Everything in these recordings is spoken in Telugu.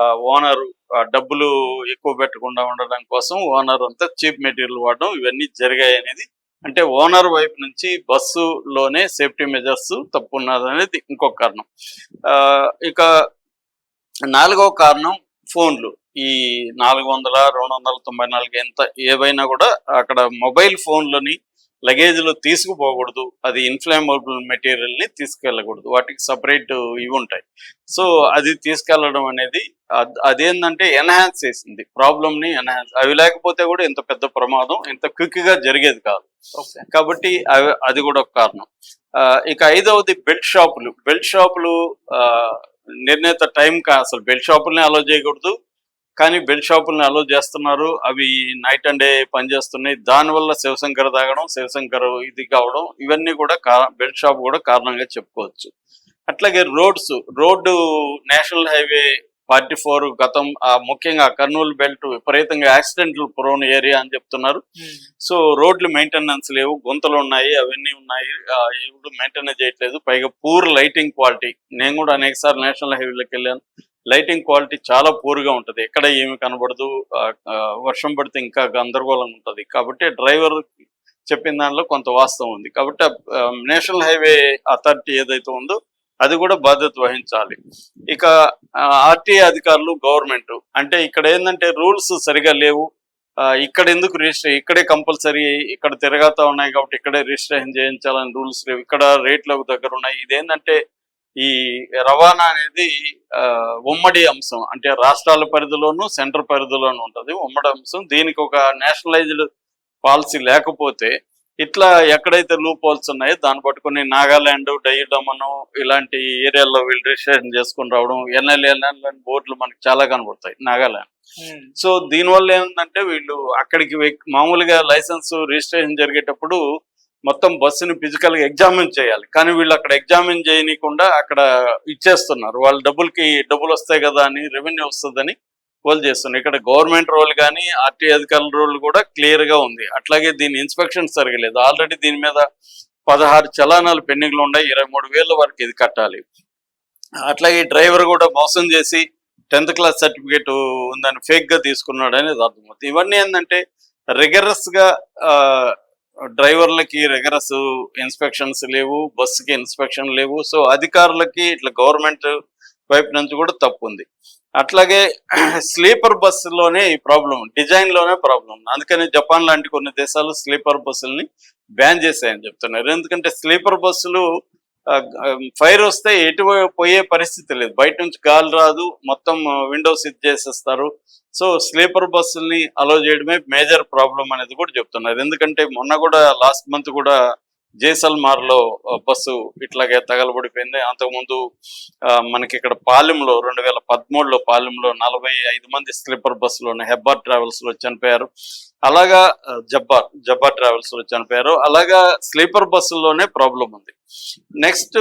ఓనర్ డబ్బులు ఎక్కువ పెట్టకుండా ఉండడం కోసం ఓనర్ అంతా చీప్ మెటీరియల్ వాడడం ఇవన్నీ జరిగాయి అనేది. అంటే ఓనర్ వైపు నుంచి బస్సులోనే సేఫ్టీ మెజర్స్ తప్పు ఉన్నది అనేది ఇంకొక కారణం. ఆ, ఇక నాలుగవ కారణం ఫోన్లు. ఈ నాలుగు వందల రెండు వందల తొంభై నాలుగు ఎంత ఏవైనా కూడా అక్కడ మొబైల్ ఫోన్లని లగేజ్లో తీసుకుపోకూడదు అది ఇన్ఫ్లామబుల్ మెటీరియల్ని తీసుకెళ్ళకూడదు. వాటికి సపరేట్ ఇవి ఉంటాయి. సో అది తీసుకెళ్ళడం అనేది అద్- అదేంటంటే ఎన్హాన్స్ చేసింది. ప్రాబ్లమ్ని ఎన్హాన్స్ అవి లేకపోతే కూడా ఇంత పెద్ద ప్రమాదం ఇంత క్విక్గా జరిగేది కాదు. కాబట్టి అవి అది కూడా ఒక కారణం. ఇక ఐదవది బెల్ట్ షాపులు బెల్ట్ షాపులు నిర్ణీత టైం కా అసలు బెల్ట్ షాపుల్ని అలో చేయకూడదు. కానీ బెల్ట్ షాపుల్ని అలో చేస్తున్నారు. అవి నైట్ అండ్ డే పనిచేస్తున్నాయి. దానివల్ల శివశంకర్ తాగడం శివశంకర్ ఇది కావడం ఇవన్నీ కూడా బెల్ట్ షాప్ కూడా కారణంగా చెప్పుకోవచ్చు. అట్లాగే roads road national highway forty four గతం ఆ, ముఖ్యంగా కర్నూలు బెల్ట్ విపరీతంగా యాక్సిడెంట్లు ప్రోన్ ఏరియా అని చెప్తున్నారు. సో రోడ్లు మెయింటెనెన్స్ లేవు గుంతలు ఉన్నాయి అవన్నీ ఉన్నాయి. ఎవరు మెయింటెనెన్స్ చేయట్లేదు. పైగా పూర్ లైటింగ్ క్వాలిటీ నేను కూడా అనేక సార్లు నేషనల్ హైవేలోకి వెళ్ళాను. లైటింగ్ క్వాలిటీ చాలా పూర్గా ఉంటుంది. ఎక్కడ ఏమి కనబడదు. వర్షం పడితే ఇంకా గందరగోళం ఉంటుంది. కాబట్టి డ్రైవర్ చెప్పిన దానిలో కొంత వాస్తవం ఉంది. కాబట్టి నేషనల్ హైవే అథారిటీ ఏదైతే ఉందో అది కూడా బాధ్యత వహించాలి. ఇక ఆర్టీఏ అధికారులు గవర్నమెంట్ అంటే ఇక్కడ ఏంటంటే రూల్స్ సరిగా లేవు. ఆ, ఇక్కడ ఎందుకు రిజిస్టర్ ఇక్కడే కంపల్సరీ ఇక్కడ తిరగతా ఉన్నాయి కాబట్టి ఇక్కడే రిజిస్ట్రేషన్ చేయించాలని రూల్స్ లేవు. ఇక్కడ రేట్లకు దగ్గర ఉన్నాయి. ఇదేంటంటే ఈ రవాణా అనేది ఉమ్మడి అంశం. అంటే రాష్ట్రాల పరిధిలోనూ సెంటర్ పరిధిలోనూ ఉంటుంది. ఉమ్మడి అంశం. దీనికి ఒక నేషనలైజ్డ్ పాలసీ లేకపోతే ఇట్లా ఎక్కడైతే లూప్ హోల్స్ ఉన్నాయో దాన్ని పట్టుకుని నాగాలాండ్ డైడమను ఇలాంటి ఏరియాల్లో వీళ్ళు రిజిస్ట్రేషన్ చేసుకుని రావడం ఎన్ఎల్ఎన్ఎల్ బోర్డులు మనకి చాలా కనబడతాయి నాగాలాండ్. సో దీనివల్ల ఏంటంటే వీళ్ళు అక్కడికి మామూలుగా లైసెన్స్ రిజిస్ట్రేషన్ జరిగేటప్పుడు మొత్తం బస్సుని ఫిజికల్గా ఎగ్జామిన్ చేయాలి. కానీ వీళ్ళు అక్కడ ఎగ్జామిన్ చేయనీయకుండా అక్కడ ఇచ్చేస్తున్నారు. వాళ్ళ డబ్బులకి డబ్బులు వస్తాయి కదా అని రెవెన్యూ వస్తుందని వాళ్ళు చేస్తున్నారు. ఇక్కడ గవర్నమెంట్ రోల్ కానీ ఆర్టీ అధికారుల రోల్ కూడా క్లియర్గా ఉంది. అట్లాగే దీని ఇన్స్పెక్షన్ జరగలేదు. ఆల్రెడీ దీని మీద పదహారు చలానాలు పెండింగ్లు ఉన్నాయి. ఇరవై మూడు వేల వరకు ఇది కట్టాలి. అట్లాగే డ్రైవర్ కూడా మోసం చేసి టెన్త్ క్లాస్ సర్టిఫికేట్ ఉందని ఫేక్గా తీసుకున్నాడు అనేది అర్థమవుతుంది. ఇవన్నీ ఏంటంటే రిగరస్గా డ్రైవర్లకి రిగరస్ ఇన్స్పెక్షన్స్ లేవు బస్సుకి ఇన్స్పెక్షన్ లేవు. సో అధికారులకి ఇట్లా గవర్నమెంట్ వైపు నుంచి కూడా తప్పు ఉంది. అట్లాగే స్లీపర్ బస్సులోనే ఈ ప్రాబ్లం డిజైన్లోనే ప్రాబ్లం ఉంది అందుకని జపాన్ లాంటి కొన్ని దేశాలు స్లీపర్ బస్సుల్ని బ్యాన్ చేశాయని చెప్తున్నారు. ఎందుకంటే స్లీపర్ బస్సులు ఫైర్ వస్తే ఎటు పోయే పరిస్థితి లేదు. బయట నుంచి గాలి రాదు మొత్తం విండోస్ ఇది చేసేస్తారు. సో స్లీపర్ బస్సుల్ని అలో చేయడమే మేజర్ ప్రాబ్లం అనేది కూడా చెప్తున్నారు. ఎందుకంటే మొన్న కూడా లాస్ట్ మంత్ కూడా జైసల్మార్లో బస్సు ఇట్లాగే తగలబడిపోయింది. అంతకుముందు ఆ, మనకి ఇక్కడ పాలెంలో రెండు వేల పదమూడులో పాలెంలో నలభై ఐదు మంది స్లీపర్ బస్సులోనే హెబ్బార్ ట్రావెల్స్లో చనిపోయారు. అలాగా జబ్బార్ జబ్బార్ ట్రావెల్స్లో చనిపోయారు. అలాగా స్లీపర్ బస్సుల్లోనే ప్రాబ్లం ఉంది నెక్స్ట్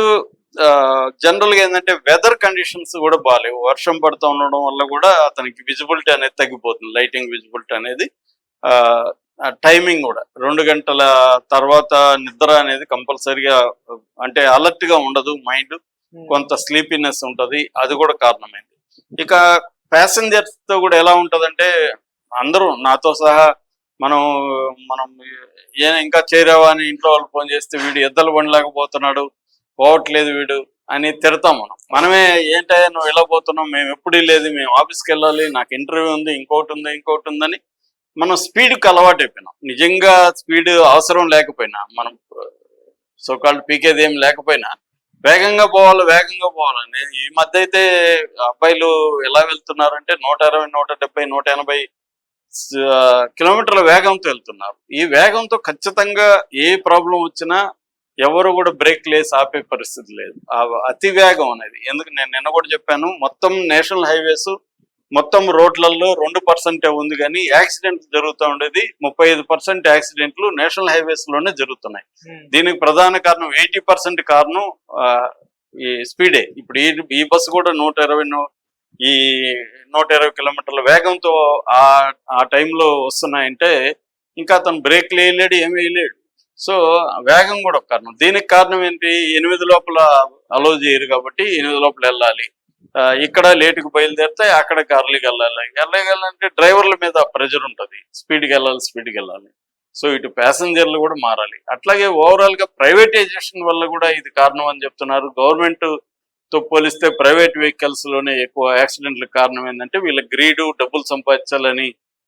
జనరల్గా ఏంటంటే వెదర్ కండిషన్స్ కూడా బాగాలేవు వర్షం పడుతూ ఉండడం వల్ల కూడా అతనికి విజిబిలిటీ అనేది తగ్గిపోతుంది. లైటింగ్ విజిబిలిటీ అనేది టైమింగ్ కూడా. రెండు గంటల తర్వాత నిద్ర అనేది కంపల్సరిగా అంటే అలర్ట్గా ఉండదు మైండ్. కొంత స్లీపీనెస్ ఉంటది. అది కూడా కారణమైంది. ఇక ప్యాసింజర్స్తో కూడా ఎలా ఉంటదంటే అందరూ నాతో సహా మనం మనం ఏ ఇంకా చేరావా అని ఇంట్లో వాళ్ళు ఫోన్ చేస్తే వీడు ఎద్దలు బండిలేకపోతున్నాడు పోవట్లేదు వీడు అని తిడతాం మనం. మనమే ఏంటయ్యా నువ్వు పోతున్నావు? మేము ఎప్పుడు లేదు. మేము ఆఫీస్కి వెళ్ళాలి. నాకు ఇంటర్వ్యూ ఉంది ఇంకోటి ఉంది ఇంకోటి ఉందని మనం స్పీడ్కి అలవాటు అయిపోయినాం. నిజంగా స్పీడ్ అవసరం లేకపోయినా మనం సోకాల్డ్ పీకేది ఏం లేకపోయినా వేగంగా పోవాలి వేగంగా పోవాలి నేను ఈ మధ్య అయితే అబ్బాయిలు ఎలా వెళ్తున్నారంటే నూట అరవై నూట డెబ్బై నూట ఎనభై కిలోమీటర్ల వేగంతో వెళ్తున్నారు. ఈ వేగంతో ఖచ్చితంగా ఏ ప్రాబ్లం వచ్చినా ఎవరు కూడా బ్రేక్ లేసి ఆపే పరిస్థితి లేదు. అతి వేగం అనేది. ఎందుకు? నేను నిన్న కూడా చెప్పాను మొత్తం నేషనల్ హైవేస్ మొత్తం రోడ్లలో రెండు పర్సెంటే ఉంది కానీ యాక్సిడెంట్ జరుగుతూ ఉండేది. ముప్పై ఐదు పర్సెంట్ యాక్సిడెంట్లు నేషనల్ హైవేస్లోనే జరుగుతున్నాయి. దీనికి ప్రధాన కారణం ఎయిటీ పర్సెంట్ కారణం ఈ స్పీడే. ఇప్పుడు ఈ ఈ బస్సు కూడా నూట ఇరవై ఈ నూట ఇరవై కిలోమీటర్ల వేగంతో ఆ ఆ టైంలో వస్తున్నాయంటే ఇంకా అతను బ్రేక్ వేయలేడు ఏమి వేయలేడు సో వేగం కూడా ఒక కారణం. దీనికి కారణం ఏంటి? ఎనిమిది లోపల అలో చేయరు కాబట్టి ఎనిమిది లోపల వెళ్ళాలి. ఇక్కడ లేటుకు బయలుదేరితే అక్కడికి అర్లీకి వెళ్ళాలి. ఎర్లీకి వెళ్ళాలంటే డ్రైవర్ల మీద ప్రెజర్ ఉంటుంది. స్పీడ్కి వెళ్ళాలి స్పీడ్కి వెళ్ళాలి. సో ఇటు ప్యాసింజర్లు కూడా మారాలి. అట్లాగే ఓవరాల్గా ప్రైవేటైజేషన్ వల్ల కూడా ఇది కారణం అని చెప్తున్నారు. గవర్నమెంట్తో పోలిస్తే ప్రైవేట్ వెహికల్స్లోనే ఎక్కువ యాక్సిడెంట్ల కారణం ఏంటంటే వీళ్ళ గ్రీడు డబ్బులు సంపాదించాలని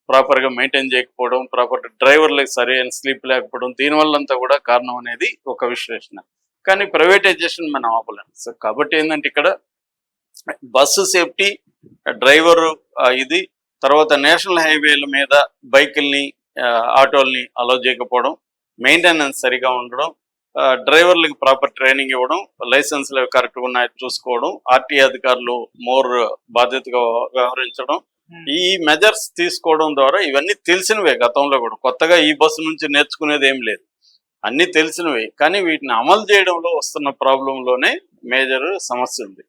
ప్రాపర్గా మెయింటైన్ చేయకపోవడం ప్రాపర్ డ్రైవర్లకు సరైన స్లీప్ లేకపోవడం దీనివల్ల అంతా కూడా కారణం అనేది ఒక విశ్లేషణ. కానీ ప్రైవేటైజేషన్ మనం ఆపలేము సో కాబట్టి ఏంటంటే ఇక్కడ బస్సు సేఫ్టీ డ్రైవర్ ఇది తర్వాత నేషనల్ హైవేల మీద బైకుల్ని ఆటోల్ని అలౌ చేయకపోవడం మెయింటెనెన్స్ సరిగా ఉండడం డ్రైవర్లకు ప్రాపర్ ట్రైనింగ్ ఇవ్వడం లైసెన్స్లు కరెక్ట్గా ఉన్నాయో చూసుకోవడం ఆర్టీ అధికారులు మోర్ బాధ్యతగా వ్యవహరించడం ఈ మెజర్స్ తీసుకోవడం ద్వారా ఇవన్నీ తెలిసినవే గతంలో కూడా. కొత్తగా ఈ బస్సు నుంచి నేర్చుకునేది ఏం లేదు. అన్ని తెలిసినవే. కానీ వీటిని అమలు చేయడంలో వస్తున్న ప్రాబ్లంలోనే మేజర్ సమస్య ఉంది.